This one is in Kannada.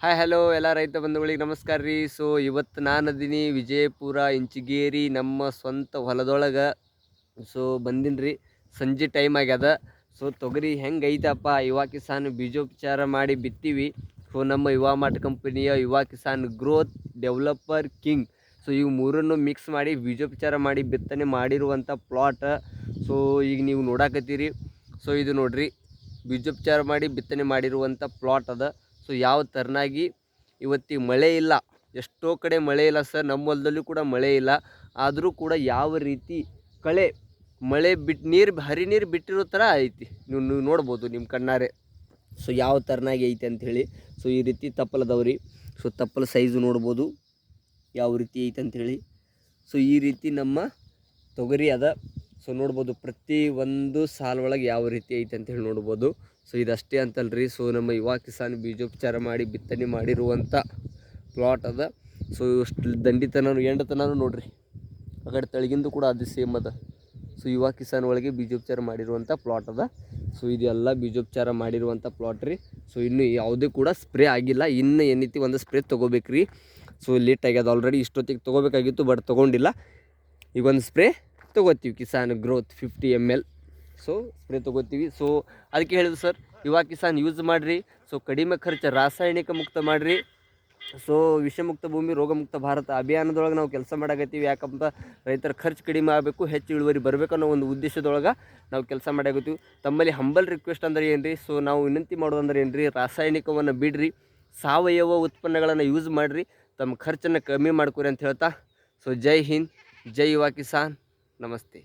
ಹಾಯ್ ಹಲೋ ಎಲ್ಲ ರೈತ ಬಂಧುಗಳಿಗೆ ನಮಸ್ಕಾರ ರೀ. ಸೊ ಇವತ್ತು ನಾನು ಅದೀನಿ ವಿಜಯಪುರ, ಇಂಚಿಗೇರಿ, ನಮ್ಮ ಸ್ವಂತ ಹೊಲದೊಳಗೆ. ಸೊ ಬಂದಿನಿ ರೀ. ಸಂಜೆ ಟೈಮ್ ಆಗ್ಯದ. ಸೊ ತೊಗರಿ ಹೆಂಗೆ ಐತಪ್ಪ? ಯುವ ಕಿಸಾನ್ ಬೀಜೋಪಚಾರ ಮಾಡಿ ಬಿತ್ತೀವಿ. ಸೊ ನಮ್ಮ ಯುವ ಮಾರ್ಟ್ ಕಂಪನಿಯ Yuva Kisan growth developer king so ಇವು ಮೂರನ್ನು ಮಿಕ್ಸ್ ಮಾಡಿ ಬೀಜೋಪಚಾರ ಮಾಡಿ ಬಿತ್ತನೆ ಮಾಡಿರುವಂಥ ಪ್ಲಾಟ್ ಸೊ ಈಗ ನೀವು ನೋಡಾಕತ್ತೀರಿ. ಸೊ ಇದು ನೋಡ್ರಿ. ಬೀಜೋಪಚಾರ ಮಾಡಿ ಬಿತ್ತನೆ ಮಾಡಿರುವಂಥ ಪ್ಲಾಟ್ ಅದ. ಸೊ ಯಾವ ಥರನಾಗಿ ಇವತ್ತಿಗೆ ಮಳೆ ಇಲ್ಲ. ಎಷ್ಟೋ ಕಡೆ ಮಳೆ ಇಲ್ಲ ಸರ್. ನಮ್ಮ ಹೊಲದಲ್ಲೂ ಕೂಡ ಮಳೆ ಇಲ್ಲ. ಆದರೂ ಕೂಡ ಯಾವ ರೀತಿ ಕಳೆ, ಮಳೆ ಬಿಟ್ಟು ನೀರು, ಹರಿ ನೀರು ಬಿಟ್ಟಿರೋ ಥರ ಐತಿ. ನೀವು ನೀವು ನೋಡ್ಬೋದು ನಿಮ್ಮ ಕಣ್ಣಾರೆ. ಸೊ ಯಾವ ಥರನಾಗಿ ಐತಿ ಅಂಥೇಳಿ. ಸೊ ಈ ರೀತಿ ತಪ್ಪಲದವ್ರಿ. ಸೊ ತಪ್ಪಲ ಸೈಜು ನೋಡ್ಬೋದು. ಯಾವ ರೀತಿ ಐತೆ ಅಂಥೇಳಿ. ಸೊ ಈ ರೀತಿ ನಮ್ಮ ತೊಗರಿ ಅದ. ಸೊ ನೋಡ್ಬೋದು ಪ್ರತಿ ಒಂದು ಸಾಲ ಒಳಗೆ ಯಾವ ರೀತಿ ಐತೆ ಅಂತೇಳಿ ನೋಡ್ಬೋದು. ಸೊ ಇದಷ್ಟೇ ಅಂತಲ್ರಿ. ಸೊ ನಮ್ಮ ಯುವ ಕಿಸಾನ್ ಬೀಜೋಪಚಾರ ಮಾಡಿ, ಬಿತ್ತನೆ ಮಾಡಿರುವಂಥ ಪ್ಲಾಟ್ ಅದ. ಸೊ ಇಷ್ಟು ದಂಡಿತನೂ ಎಂಡತನೂ ನೋಡ್ರಿ. ಆ ಕಡೆ ತಳಗಿಂದು ಕೂಡ ಅದು ಸೇಮ್ ಅದ. ಸೊ ಯುವ ಕಿಸಾನ್ ಒಳಗೆ ಬೀಜೋಪಚಾರ ಮಾಡಿರುವಂಥ ಪ್ಲಾಟ್ ಅದ. ಸೊ ಇದೆಲ್ಲ ಬೀಜೋಪಚಾರ ಮಾಡಿರುವಂಥ ಪ್ಲಾಟ್ ರೀ. ಸೊ ಇನ್ನು ಯಾವುದೇ ಕೂಡ ಸ್ಪ್ರೇ ಆಗಿಲ್ಲ. ಇನ್ನು ಏನೈತಿ ಒಂದು ಸ್ಪ್ರೇ ತೊಗೋಬೇಕು ರೀ ಸೊ ಲೇಟ್ ಆಗ್ಯದ ಆಲ್ರೆಡಿ ಇಷ್ಟೊತ್ತಿಗೆ ತೊಗೋಬೇಕಾಗಿತ್ತು ಬಟ್ ತೊಗೊಂಡಿಲ್ಲ. ಈಗ ಒಂದು ಸ್ಪ್ರೇ ತೊಗೋತೀವಿ Kisan growth fifty M L so spray ತೊಗೋತೀವಿ. ಸೊ ಅದಕ್ಕೆ ಹೇಳಿದ್ರು, ಸರ್ ಯುವ ಕಿಸಾನ್ ಯೂಸ್ ಮಾಡಿರಿ. ಸೊ ಕಡಿಮೆ ಖರ್ಚು ರಾಸಾಯನಿಕ ಮುಕ್ತ ಮಾಡಿರಿ. ಸೊ ವಿಷಮುಕ್ತ ಭೂಮಿ, ರೋಗಮುಕ್ತ ಭಾರತ ಅಭಿಯಾನದೊಳಗೆ ನಾವು ಕೆಲಸ ಮಾಡಾಕತ್ತೀವಿ. ಯಾಕಂತ ರೈತರ ಖರ್ಚು ಕಡಿಮೆ ಆಗಬೇಕು, ಹೆಚ್ಚು ಇಳುವರಿ ಬರಬೇಕು ಅನ್ನೋ ಒಂದು ಉದ್ದೇಶದೊಳಗೆ ನಾವು ಕೆಲಸ ಮಾಡಾಕತ್ತೀವಿ. ತಮ್ಮಲ್ಲಿ ಹಂಬಲ್ ರಿಕ್ವೆಸ್ಟ್ ಅಂದ್ರೆ ಏನು ರೀ ಸೊ ನಾವು ವಿನಂತಿ ಮಾಡೋದಂದ್ರೆ ಏನು ರೀ ರಾಸಾಯನಿಕವನ್ನು ಬಿಡ್ರಿ. ಸಾವಯವ ಉತ್ಪನ್ನಗಳನ್ನು ಯೂಸ್ ಮಾಡಿರಿ. ತಮ್ಮ ಖರ್ಚನ್ನು ಕಮ್ಮಿ ಮಾಡ್ಕೊರಿ ಅಂತ ಹೇಳ್ತಾ. ಸೊ ಜೈ ಹಿಂದ್, ಜೈ ಯುವ ಕಿಸಾನ್. नमस्ते।